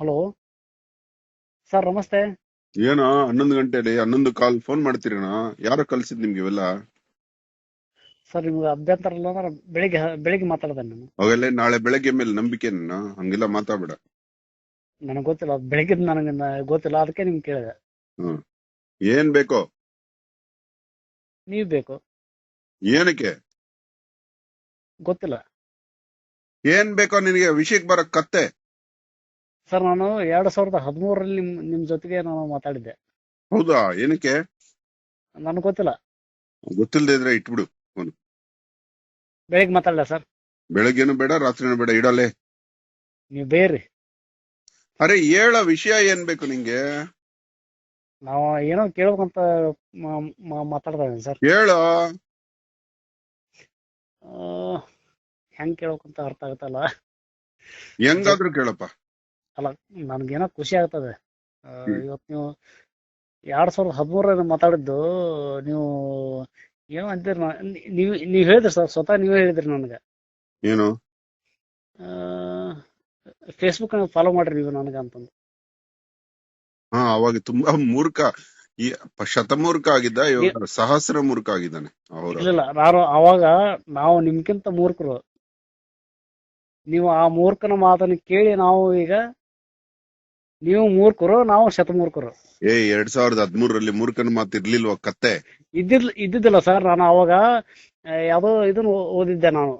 Hello sir ನಮಸ್ತೆ. ಏನೋ ಹನ್ನೊಂದು ಗಂಟೆಲಿ ಹನ್ನೊಂದು ಕಾಲ್ ಫೋನ್ ಮಾಡ್ತೀರಣ ಯಾರು ಕಲ್ಸಿದ್ ನಿಮ್ಗೆ ಇವೆಲ್ಲ? ಸರ್ ನಿಮ್ಗೆ ಅಭ್ಯಂತರ ಇಲ್ಲ ಅಂದ್ರೆ ಬೆಳಿಗ್ಗೆ ಬೆಳಿಗ್ಗೆ ಮಾತಾಡ್ದೆ ನಾನು. ಅವೆಲ್ಲ ನಾಳೆ ಬೆಳಗ್ಗೆ ಮೇಲೆ ನಂಬಿಕೆ ಹಂಗಿಲ್ಲ ಮಾತಾಡ್ಬೇಡ. ನನಗೆ ಗೊತ್ತಿಲ್ಲ ಅದು ಬೆಳಿಗ್ಗೆ ನನಗೆ ನ- ಗೊತ್ತಿಲ್ಲ ಅದಕ್ಕೆ ನಿಮ್ಗೆ ಕೇಳಿದೆ. ಹ್ಮ್. ಏನ್ ಬೇಕೋ? ನೀವ್ ಬೇಕು. ಏನಕ್ಕೆ? ಗೊತ್ತಿಲ್ಲ. ಏನ್ ಬೇಕೋ ನಿನಗೆ ವಿಷಯಕ್ಕೆ ಬರೋ ಕತ್ತೆ. ಸರ್ ನಾನು ಎರಡ್ ಸಾವಿರದ ಹದಿಮೂರರಲ್ಲಿ ನಿಮ್ ನಿಮ್ ಜೊತೆಗೆ ನಾನು ಮಾತಾಡಿದ್ದೆ. ಹೌದಾ? ಏನಕ್ಕೆ? ನನಗೆ ಗೊತ್ತಿಲ್ಲ. ಗೊತ್ತಿಲ್ಲದೆ ಇದ್ರೆ ಇಟ್ಬಿಡು ಬೆಳಿಗ್ಗೆ ಮಾತಾಡಲ್ಲ ಸರ್? ಬೆಳಗ್ಗೆನೂ ಬೇಡ ರಾತ್ರಿನೂ ಬೇಡ ಇಡಲೆ. ನೀವು ಬೇರೆ. ಅರೆ ಹೇಳ ವಿಷಯ ಏನ್ ಬೇಕು ನಿಂಗೆ? ನಾವು ಏನೋ ಕೇಳ್ಬೇಕಂತ ಮಾ- ಮಾ- ಮಾತಾಡ್ತಾ ಇದ್ದೀನಿ ಸರ್. ಹೇಳ. ಹೆಂಗ್ ಕೇಳ್ಬೇಕಂತ ಅರ್ಥ ಆಗುತ್ತಲ್ಲ. ಹೆಂಗಾದ್ರೂ ಕೇಳಪ್ಪ. ಅಲ್ಲ ನನ್ಗೇನೋ ಖುಷಿ ಆಗ್ತದೆ. ಇವತ್ತು ನೀವು ಎರಡ್ ಸಾವಿರದ ಹದಿಮೂರರಲ್ಲಿ ಮಾತಾಡಿದ್ದು ನೀವು ಏನೋ ಅಂತೀರಿ ನೀವು ನೀವು ಹೇಳಿದ್ರಿ ಸರ್ ಸ್ವತಃ ನೀವೇ ಹೇಳಿದ್ರಿ ನನಗೆ. ಏನು? ಫೇಸ್ಬುಕ್ ಫಾಲೋ ಮಾಡ್ರಿ ನೀವು ನನಗೆ ಅಂತಂದು. ಹಾ ಅವಾಗ ತುಂಬಾ ಮೂರ್ಖ ಈ ಶತಮೂರ್ಖ ಆಗಿದ್ದ ಇವಾಗ ಸಹಸ್ರ ಮೂರ್ಖ ಆಗಿದ್ದಾನೆ ಅವರ ಇಲ್ಲ ನಾನು ಅವಾಗ ನಾವು ನಿಮ್ಗಿಂತ ಮೂರ್ಖರು. ನೀವು ಆ ಮೂರ್ಖನ ಮಾತನ್ನು ಕೇಳಿ ನಾವು ಈಗ ನೀವು ಮೂರ್ಖರು ನಾವು ಶತಮೂರ್ಖರು ಏ ಎರಡ್ ಸಾವಿರದ ಹದಿಮೂರರಲ್ಲಿ ಮೂರ್ಖನ ಮಾತು ಇರ್ಲಿಲ್ವಾ ಕತ್ತೆ? ಇದ್ದಿದ್ ಇದ್ದಿದ್ದಿಲ್ಲ ಸರ್ ನಾನು ಅವಾಗ ಆ, ಯಾವ್ದೋ ಇದನ್ನ ಓದಿದ್ದೆ ನಾನು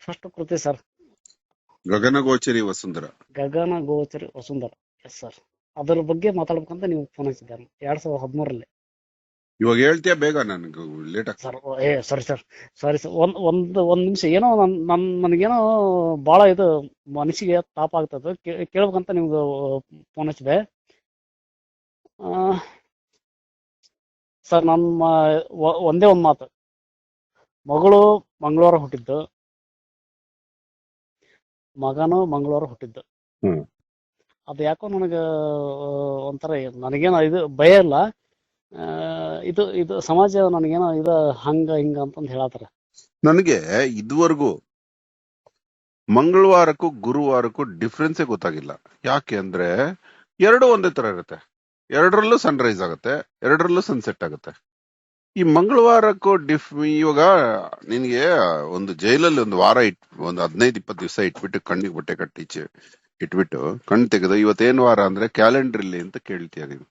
ಫಸ್ಟ್ ಕೃತಿ sir. Gagana Gochari Vasundhara. Gagana Gochari Vasundhara yes sir. ಅದರ ಬಗ್ಗೆ ಮಾತಾಡ್ಬೇಕಂತ ನೀವು ಫೋನ್ ಹಚ್ಚಿದ್ದೆ ನಾನು ಎರಡ್ ಸಾವಿರದ ಹದಿಮೂರರಲ್ಲಿ. ಇವಾಗ ಹೇಳ್ತೀಯ ಬೇಗ ನನಗೆ ಲೇಟ್ ಸರ್ ಏ ಸರಿ ಸರ್ ಸರಿ ಸರ್ ಒಂದ್ ಒಂದ್ ಒಂದ್ ನಿಮಿಷ ಏನೋ ನನ್ ನನ್ ನನಗೇನೋ ಬಹಳ ಇದು ಮನಸ್ಸಿಗೆ ತಾಪ ಆಗ್ತದೆ. ಕೇಳ್ಬೇಕಂತ ನಿಮ್ಗೆ ಫೋನ್ ಹಚ್ಚಿದೆ. ಸರ್ ನಮ್ಮ ಒಂದೇ ಒಂದು ಮಾತು. ಮಗಳು ಮಂಗಳವಾರ ಹುಟ್ಟಿದ್ದು. ಮಗನು ಮಂಗಳವಾರ ಹುಟ್ಟಿದ್ದು. ಅದು ಯಾಕೋ ನನಗೆ ಒಂಥರ ನನಗೇನು ಇದು ಭಯ ಇಲ್ಲ. ಇದು ಇದು ಸಮಾಜ ನನಗೇನೋ ಇದು ಹಂಗ, ಹಿಂಗ ಅಂತಂದು ಹೇಳತ್ತಾರ ನನಗೆ ಇದುವರೆಗೂ ಮಂಗಳವಾರಕ್ಕೂ ಗುರುವಾರಕ್ಕೂ ಡಿಫ್ರೆನ್ಸೇ ಗೊತ್ತಾಗಿಲ್ಲ. ಯಾಕೆ ಅಂದ್ರೆ ಎರಡು ಒಂದೇ ತರ ಇರುತ್ತೆ. ಎರಡರಲ್ಲೂ ಸನ್ರೈಸ್ ಆಗುತ್ತೆ, ಎರಡರಲ್ಲೂ ಸನ್ಸೆಟ್ ಆಗುತ್ತೆ. ಈ ಮಂಗಳವಾರಕ್ಕೂ ಡಿಫ್ ಇವಾಗ ನಿನ್ಗೆ ಒಂದು ಜೈಲಲ್ಲಿ ಒಂದು ವಾರ ಇಟ್, ಒಂದು ಹದಿನೈದು, ಇಪ್ಪತ್ತು ದಿವಸ ಇಟ್ಬಿಟ್ಟು ಕಣ್ಣಿಗೆ ಬಟ್ಟೆ ಕಟ್ಟಿಚೆ ಇಟ್ಬಿಟ್ಟು ಕಣ್ ತೆಗೆದು ಇವತ್ತೇನ್ ವಾರ ಅಂದ್ರೆ ಕ್ಯಾಲೆಂಡರ್ ಇಲ್ಲಿ ಅಂತ ಕೇಳ್ತೀಯ ನೀನು.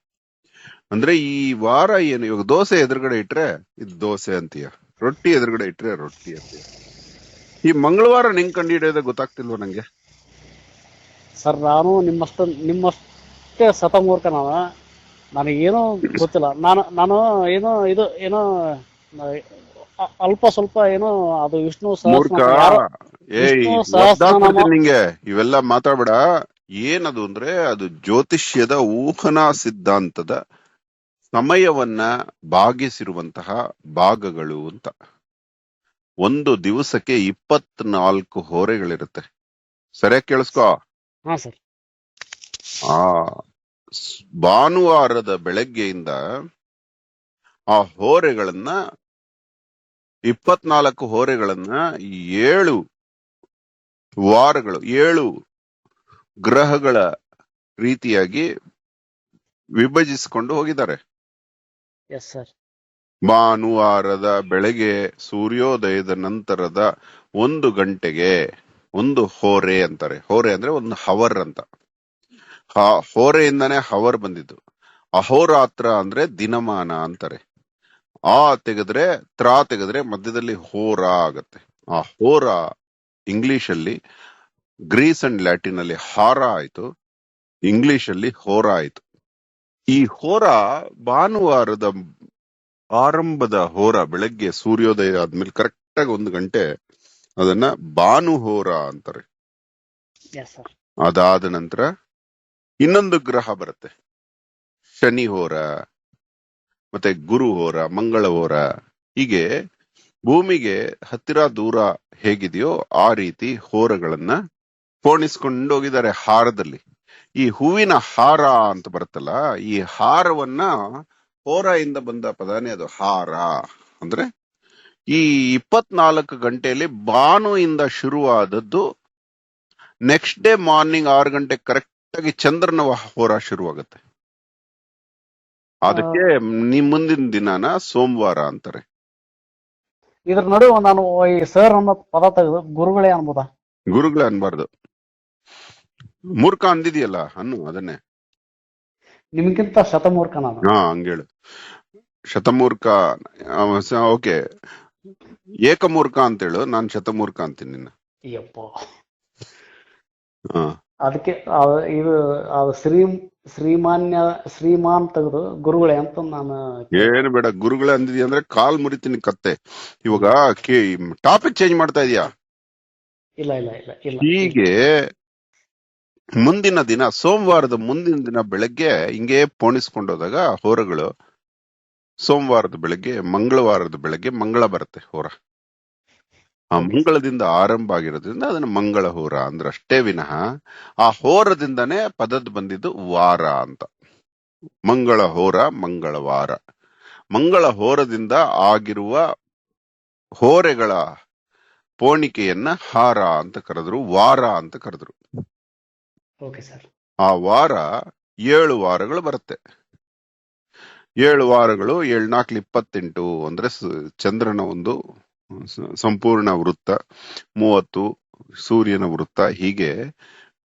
ಅಂದ್ರೆ ಈ ವಾರ ಏನು ಇವಾಗ ದೋಸೆ ಎದುರುಗಡೆ ಇಟ್ರೆ ಇದು ದೋಸೆ ಅಂತೀಯ. ರೊಟ್ಟಿ ಎದುರುಗಡೆ ಇಟ್ರೆ ರೊಟ್ಟಿ ಅಂತೀಯ. ಈ ಮಂಗಳವಾರ ನಿಂಗ್ ಕಂಡು ಹಿಡಿಯೋದೇ ಗೊತ್ತಾಗ್ತಿಲ್ವ ನಂಗೆ? ಸರ್ ನಾನು ನಿಮ್ಮಷ್ಟ ನಿಮ್ಮಷ್ಟೇ ಸತಮೂರ್ಖ ನಾನು. ನನಗೇನೋ ಗೊತ್ತಿಲ್ಲ. ನಾನು ನಾನು ಏನೋ ಇದು ಏನೋ ಅ- ಅಲ್ಪ ಸ್ವಲ್ಪ ಏನೋ ಅದು ವಿಷ್ಣು ಮೂರ್ಖ ಸಹಸ್ರನಾಮ ಯಾರೋ ಏಯ್ ವಿಷ್ಣು ಸಹಸ್ರನಾಮ. ಒದ್ದಾಡ್ಬಿಡ್ತೀನಿ ನಿಂಗೆ. ಇವೆಲ್ಲ ಮಾತಾಡ್ಬೇಡ. ಏನದು ಅಂದ್ರೆ ಅದು ಜ್ಯೋತಿಷ್ಯದ ಊಹನಾ ಸಿದ್ಧಾಂತದ ಸಮಯವನ್ನ ಭಾಗಿಸಿರುವಂತಹ ಭಾಗಗಳು ಅಂತ. ಒಂದು ದಿವಸಕ್ಕೆ ಇಪ್ಪತ್ನಾಲ್ಕು ಹೋರೆಗಳಿರುತ್ತೆ. ಸರಿಯಾಗಿ ಕೇಳಿಸ್ಕೋ? ಆ ಭಾನುವಾರದ ಬೆಳಗ್ಗೆಯಿಂದ ಆ ಹೋರೆಗಳನ್ನ ಇಪ್ಪತ್ನಾಲ್ಕು ಹೋರೆಗಳನ್ನ ಏಳು ವಾರಗಳು ಏಳು ಗ್ರಹಗಳ ರೀತಿಯಾಗಿ ವಿಭಜಿಸಿಕೊಂಡು ಹೋಗಿದ್ದಾರೆ. ಭಾನುವಾರದ ಬೆಳಗ್ಗೆ ಸೂರ್ಯೋದಯದ ನಂತರದ ಒಂದು ಗಂಟೆಗೆ ಒಂದು ಹೋರೆ ಅಂತಾರೆ. ಹೋರೆ ಅಂದ್ರೆ ಒಂದು ಹವರ್ ಅಂತ. ಹೋರೆಯಿಂದಾನೇ ಹವರ್ ಬಂದಿದ್ದು. ಅಹೋರಾತ್ರ ಅಂದ್ರೆ ದಿನಮಾನ ಅಂತಾರೆ. ಆ ತೆಗೆದ್ರೆ, ತ್ರಾ ತೆಗೆದ್ರೆ ಮಧ್ಯದಲ್ಲಿ ಹೋರ ಆಗತ್ತೆ. ಆ ಹೋರ ಇಂಗ್ಲಿಷ್ ಅಲ್ಲಿ ಗ್ರೀಸ್ ಅಂಡ್ ಲ್ಯಾಟಿನ್ ಅಲ್ಲಿ ಹಾರ ಆಯ್ತು. ಇಂಗ್ಲಿಷ್ ಅಲ್ಲಿ ಹೋರ ಆಯ್ತು. ಈ ಹೋರ ಭಾನುವಾರದ ಆರಂಭದ ಹೋರ ಬೆಳಗ್ಗೆ ಸೂರ್ಯೋದಯ ಆದ್ಮೇಲೆ ಕರೆಕ್ಟ್ ಆಗಿ ಒಂದು ಗಂಟೆ ಅದನ್ನ ಭಾನುಹೋರ ಅಂತಾರೆ. ಎಸ್ ಸರ್ ಅದಾದ ನಂತರ ಇನ್ನೊಂದು ಗ್ರಹ ಬರುತ್ತೆ. ಶನಿ ಹೋರ ಮತ್ತೆ ಗುರು ಹೋರ ಮಂಗಳ ಹೋರ. ಹೀಗೆ ಭೂಮಿಗೆ ಹತ್ತಿರ ದೂರ ಹೇಗಿದೆಯೋ ಆ ರೀತಿ ಹೋರಗಳನ್ನ ಪೋಣಿಸ್ಕೊಂಡು ಹೋಗಿದ್ದಾರೆ ಹಾರದಲ್ಲಿ. ಈ ಹೂವಿನ ಹಾರ ಅಂತ ಬರುತ್ತಲ್ಲ ಈ ಹಾರವನ್ನ ಹೋರ ಇಂದ ಬಂದ ಪದಾನೇ ಅದು ಹಾರ. ಅಂದ್ರೆ ಈ ಇಪ್ಪತ್ನಾಲ್ಕು ಗಂಟೆಯಲ್ಲಿ ಬಾನುವಿಂದ ಶುರುವಾದದ್ದು ನೆಕ್ಸ್ಟ್ ಡೇ ಮಾರ್ನಿಂಗ್ ಆರು ಗಂಟೆ ಕರೆಕ್ಟ್ ಆಗಿ ಚಂದ್ರನ ಹೋರ ಶುರುವಾಗುತ್ತೆ. ಅದಕ್ಕೆ ನಿಮ್ ಮುಂದಿನ ದಿನಾನ ಸೋಮವಾರ ಅಂತಾರೆ. ಇದ್ರ ನಡುವೆ ನಾನು ಈ ಸರ್ ಅನ್ನೋ ಪದ ತೆಗೆದು ಗುರುಗಳೇ ಅನ್ಬೋದಾ? ಗುರುಗಳೇ ಅನ್ಬಾರ್ದು. ಮೂರ್ಖ ಅಂದಿದೆಯಲ್ಲ ಅನ್ನು ಅದನ್ನೇ. ನಿಮ್ಗಿಂತ ಶತಮೂರ್ಖ ನಾನು. ಹಾ ಹಂಗೇಳು. ಶತಮೂರ್ಖ ಓಕೆ. ಏಕಮೂರ್ಖ ಅಂತೇಳು ನಾನ್ ಶತಮೂರ್ಖ ಅಂತೀನಿ ನಿನ್ನ. ಅಯ್ಯಪ್ಪ ಹಾ. ಅದಕ್ಕೆ ಇದು ಶ್ರೀ ಶ್ರೀಮಾನ್ಯ ಶ್ರೀಮಾನ್ ತೆಗೆದು ಗುರುಗಳೇ ಅಂತ ನಾನು ಏನು ಬೇಡ ಗುರುಗಳೇ ಅಂದಿದ್ಯಾ ಅಂದ್ರೆ ಕಾಲ್ ಮುರಿತೀನಿ ಕತ್ತೆ. ಇವಾಗ ಟಾಪಿಕ್ ಚೇಂಜ್ ಮಾಡ್ತಾ ಇದೀಯಾ? ಇಲ್ಲ ಇಲ್ಲ ಇಲ್ಲ ಇಲ್ಲ. ಹೀಗೆ ಮುಂದಿನ ದಿನ, ಸೋಮವಾರದ ಮುಂದಿನ ದಿನ ಬೆಳಗ್ಗೆ ಹಿಂಗೆ ಪೋಣಿಸ್ಕೊಂಡೋದಾಗ ಹೋರಗಳು, ಸೋಮವಾರದ ಬೆಳಗ್ಗೆ, ಮಂಗಳವಾರದ ಬೆಳಗ್ಗೆ ಮಂಗಳ ಬರುತ್ತೆ ಹೋರ. ಆ ಮಂಗಳದಿಂದ ಆರಂಭ ಆಗಿರೋದ್ರಿಂದ ಅದನ್ನ ಮಂಗಳ ಹೋರ ಅಂದ್ರೆ ಅಷ್ಟೇ ವಿನಃ ಆ ಹೋರದಿಂದನೇ ಪದದ್ ಬಂದಿದ್ದು ವಾರ ಅಂತ. ಮಂಗಳ ಹೋರ ಮಂಗಳವಾರ ಮಂಗಳ ಹೋರದಿಂದ ಆಗಿರುವ ಹೋರೆಗಳ ಪೋಣಿಕೆಯನ್ನ ಹಾರ ಅಂತ ಕರೆದ್ರು, ವಾರ ಅಂತ ಕರೆದ್ರು. ಓಕೆ ಸರ್ ಆ ವಾರ ಏಳು ವಾರಗಳು ಬರುತ್ತೆ. ಏಳು ವಾರಗಳು ಏಳ್ನಾಲ್ಕು ಇಪ್ಪತ್ತೆಂಟು ಅಂದ್ರೆ ಚಂದ್ರನ ಒಂದು ಸಂಪೂರ್ಣ ವೃತ್ತ ಮೂವತ್ತು ಸೂರ್ಯನ ವೃತ್ತ. ಹೀಗೆ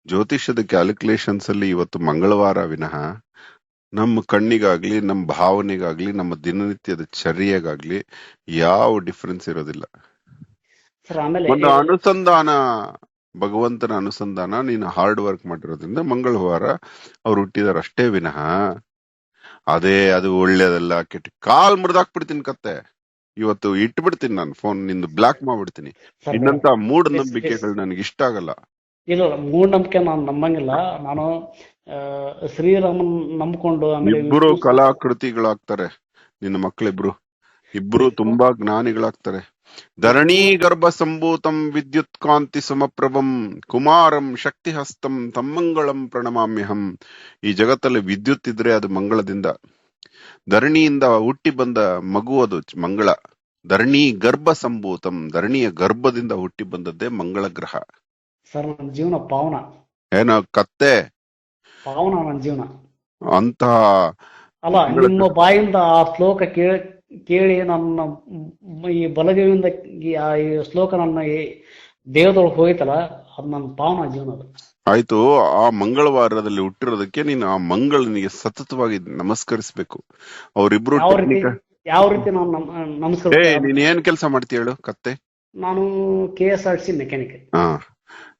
ಜ್ಯೋತಿಷ್ಯದ ಕ್ಯಾಲ್ಕುಲೇಷನ್ಸ್ ಅಲ್ಲಿ ಇವತ್ತು ಮಂಗಳವಾರ ವಿನಃ ನಮ್ಮ ಕಣ್ಣಿಗಾಗ್ಲಿ ನಮ್ಮ ಭಾವನೆಗಾಗ್ಲಿ ನಮ್ಮ ದಿನನಿತ್ಯದ ಚರ್ಯೆಗಾಗ್ಲಿ ಯಾವ ಡಿಫ್ರೆನ್ಸ್ ಇರೋದಿಲ್ಲ. ಒಂದು ಅನುಸಂಧಾನ ಭಗವಂತನ ಅನುಸಂಧಾನ ನೀನು ಹಾರ್ಡ್ ವರ್ಕ್ ಮಾಡಿರೋದ್ರಿಂದ ಮಂಗಳವಾರ ಅವ್ರು ಹುಟ್ಟಿದಾರ ಅಷ್ಟೇ ವಿನಃ. ಅದೇ ಅದು ಒಳ್ಳೇದಲ್ಲ ಕೆಟ್ಟ ಕಾಲ್ ಮುರಿದಾಕ್ಬಿಡ್ತೀನಿ ಕತ್ತೆ. ಇವತ್ತು ಇಟ್ಬಿಡ್ತೀನಿ ನಾನು ಫೋನ್ ನಿಂದು ಬ್ಲಾಕ್ ಮಾಡ್ಬಿಡ್ತೀನಿ. ಇನ್ನಂತ ಮೂಢ ಎಸ್- ನಂಬಿಕೆಗಳು ನನಗೆ ಇಷ್ಟ ಆಗಲ್ಲ. ಇಲ್ಲ ಮೂಢನಂಬಿಕೆ ನಾನು ನಂಬಂಗಿಲ್ಲ. ನಾನು ಶ್ರೀರಾಮನ್ ನಂಬ್ಕೊಂಡು ಇಬ್ಬರು ಕಲಾಕೃತಿಗಳಾಗ್ತಾರೆ. ನಿನ್ನ ಮಕ್ಕಳಿಬ್ರು ಇಬ್ರು ತುಂಬಾ ಜ್ಞಾನಿಗಳಾಗ್ತಾರೆ. ಧರಣಿ ಗರ್ಭ ಸಂಭೂತಂ ವಿದ್ಯುತ್ ಕಾಂತಿ ಸಮಪ್ರಭಂ ಕುಮಾರಂ ಶಕ್ತಿ ಹಸ್ತಂ ತಮ್ಮಂಗಳಂ ಪ್ರಣಮಾಮ್ಯಹಂ. ಈ ಜಗತ್ತಲ್ಲಿ ವಿದ್ಯುತ್ ಇದ್ರೆ ಅದು ಮಂಗಳದಿಂದ. ಧರಣಿಯಿಂದ ಹುಟ್ಟಿ ಬಂದ ಮಗು ಅದು ಮಂಗಳ. ಧರಣಿ ಗರ್ಭ ಸಂಭೂತಂ ಧರಣಿಯ ಗರ್ಭದಿಂದ ಹುಟ್ಟಿ ಬಂದದ್ದೇ ಮಂಗಳ ಗ್ರಹ. ಸರ್ ನನ್ನ ಜೀವನ ಪಾವನ. ಏನೋ ಕತ್ತೆ? ಪಾವನ ನನ್ನ ಜೀವನ. ಅಂತಹ ಅಲ್ಲ ನಿಮ್ಮ ಬಾಯಿಂದ ಆ ಶ್ಲೋಕ ಕೇಳಿ ಕೇಳಿ ನನ್ನ ಈ ಬಲದೇವಿಯಿಂದ ಈ ಶ್ಲೋಕ ನನ್ನ ಈ ದೇಹದೊಳಗೆ ಹೋಯ್ತಲ್ಲ ಅದು ನನ್ನ ಪಾವನ ಜೀವನ ಅದು. ಆಯ್ತು ಆ ಮಂಗಳವಾರದಲ್ಲಿ ಹುಟ್ಟಿರೋದಕ್ಕೆ ನೀನು ಆ ಮಂಗಳನಿಗೆ ಸತತವಾಗಿ ನಮಸ್ಕರಿಸಬೇಕು. ಅವರಿಬ್ರು ಯಾವ ರೀತಿ ನಾನು ನಮ್- ನಮಸ್ಕಾರ ನೀನ್ ಏನ್ ಕೆಲಸ ಮಾಡ್ತೀಯ ಹೇಳು ಕತ್ತೆ? ನಾನು K S R C mechanic ಹಾ.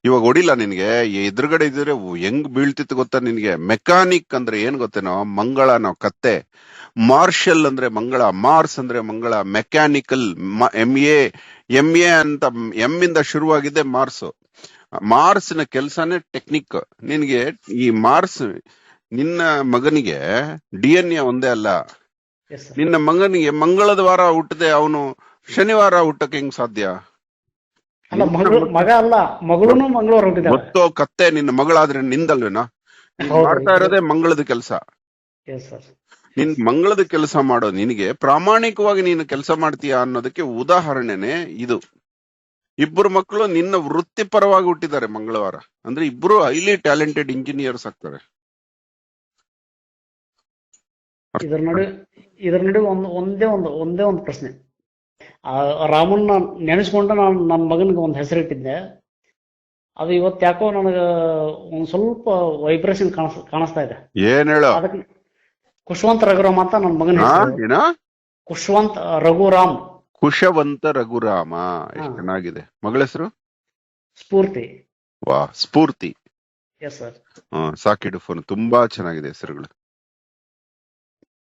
ಇವಾಗ ಹೊಡಿಲ್ಲ ನಿನ್ಗೆ ಎದುರುಗಡೆ ಇದ್ರೆ ಹೆಂಗ್ ಬೀಳ್ತಿತ್ತು ಗೊತ್ತಾ ನಿನ್ಗೆ? ಮೆಕ್ಯಾನಿಕ್ ಅಂದ್ರೆ ಏನ್ ಗೊತ್ತೇನೋ? ಮಂಗಳ ನಾವು ಕತ್ತೆ. ಮಾರ್ಷಲ್ ಅಂದ್ರೆ ಮಂಗಳ ಮಾರ್ಸ್ ಅಂದ್ರೆ Mangala mechanical M A M A ಅಂತ ಎಂ ಇಂದ ಶುರುವಾಗಿದ್ದೆ ಮಾರ್ಸ್ ಮಾರ್ಸ್ನ ಕೆಲ್ಸನೇ ಟೆಕ್ನಿಕ್ ನಿನ್ಗೆ ಈ ಮಾರ್ಸ್ ನಿನ್ನ ಮಗನಿಗೆ ಡಿ ಎನ್ ಎ ಒಂದೇ ಅಲ್ಲ. ನಿನ್ನ ಮಗನಿಗೆ ಮಂಗಳದ ವಾರ ಹುಟ್ಟದೆ ಅವನು ಶನಿವಾರ ಹುಟ್ಟಕ್ಕೆ ಹೆಂಗ್ ಸಾಧ್ಯ? ಅಲ್ಲ ಮಗಳು ಮಗ ಅಲ್ಲ ಮಗಳೂನು ಗೊತ್ತೋ ಕತ್ತೆ ನಿನ್ನ ಮಗಳಾದ್ರೆ ನಿಂದಲ್ವೇನಾ? ನೀನ್ ಹೌದು. ಮಾಡ್ತಾ ಇರೋದೇ ಮಂಗಳದ ಕೆಲಸ. ಎಸ್ ಸರ್ ನಿನ್ ಮಂಗಳದ ಕೆಲಸ ಮಾಡೋ ನಿನಗೆ ಪ್ರಾಮಾಣಿಕವಾಗಿ ನೀನು ಕೆಲಸ ಮಾಡ್ತೀಯ ಅನ್ನೋದಕ್ಕೆ ಉದಾಹರಣೆನೆ ಇದು. ಇಬ್ಬರು ಮಕ್ಕಳು ನಿನ್ನ ವೃತ್ತಿಪರವಾಗಿ ಹುಟ್ಟಿದ್ದಾರೆ ಮಂಗಳವಾರ. ಅಂದ್ರೆ ಇಬ್ರು ಹೈಲಿ ಟ್ಯಾಲೆಂಟೆಡ್ ಇಂಜಿನಿಯರ್ಸ್ ಆಗ್ತಾರೆ. ಇದರ ನಡುವೆ ಇದರ ನಡುವೆ ಒಂದು ಒಂದೇ ಒಂದು ಒಂದೇ ಒಂದು ಪ್ರಶ್ನೆ. ಆ ರಾಮನ್ನ ನೆನೆಸ್ಕೊಂಡು ನಾನು ನನ್ನ ಮಗನಿಗೆ ಒಂದು ಹೆಸರಿಟ್ಟಿದ್ದೆ. ಅದು ಇವತ್ತು ಯಾಕೋ ನನಗೆ ಒಂದು ಸ್ವಲ್ಪ ವೈಬ್ರೇಷನ್ ಕಾಣಿಸ್ ಕಾಣಿಸ್ತಾ ಇದೆ. ಏನ್ ಹೇಳು? ಅದಕ್ಕೆ ಕುಶವಂತ ರಘುರಾಮ್ ಅಂತ ನನ್ನ ಮಗನ ಹೆಸರು. ಏನ? ಕುಶವಂತ್ ರಘುರಾಮ್. ಕುಶವಂತ ರಘುರಾಮ. ಎಷ್ಟು ಚೆನ್ನಾಗಿದೆ. ಮಗಳ ಹೆಸರು? ಸ್ಫೂರ್ತಿ. ವಾ ಸ್ಫೂರ್ತಿ. ಎಸ್ ಸರ್ ಹಾ ಸಾಕಿಡು ಫೋನ್ ತುಂಬಾ ಚೆನ್ನಾಗಿದೆ ಹೆಸರುಗಳು.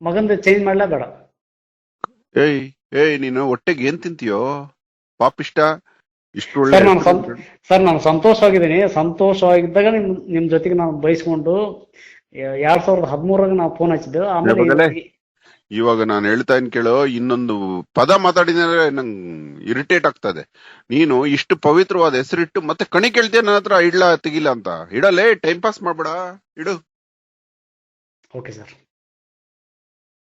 ಮಗಂದು ಚೇಂಜ್ ಮಾಡ್ಲಾ ಬೇಡ. ಏಯ್ ಏಯ್ ನೀನು ಹೊಟ್ಟೆಗೆ ಏನ್ ತಿಂತೀಯೋ? ಪಾಪಿಷ್ಟ ಇಷ್ಟು ಒಳ್ಳೆ ಸರ್, ನಾನು ಸರ್ ನಾನು ಸಂತೋಷವಾಗಿದ್ದೀನಿ. ಸಂತೋಷವಾಗಿದ್ದಾಗ ನಿಮ್ ನಿಮ್ ಜೊತೆಗೆ ನಾನು ಬಯಸ್ಕೊಂಡು ಎರಡ್ ಸಾವಿರದ ಹದಿಮೂರಾಗ ನಾವು ಫೋನ್ ಹಚ್ಚಿದ್ದೆವು ಆಮೇಲೆ ಯಾವಾಗಲೇ? ಈ- ಇವಾಗ ನಾನು ಹೇಳ್ತಾ ಇನ್ ಕೇಳೋ ಇನ್ನೊಂದು ಪದ ಮಾತಾಡಿದ್ರೆ ನಂಗ್ ಇರಿಟೇಟ್ ಆಗ್ತದೆ. ನೀನು ಇಷ್ಟು ಪವಿತ್ರವಾದ ಹೆಸರಿಟ್ಟು ಮತ್ತೆ ಕಣಿ ಕೇಳ್ತೀಯ ನನ್ನ ಹತ್ರ ಇಡ್ಲಾ ತೆಗಿಲ್ಲ ಅಂತ. ಇಡಲೇ ಟೈಮ್ ಪಾಸ್ ಮಾಡ್ಬೇಡ. ಇಡು. Okay sir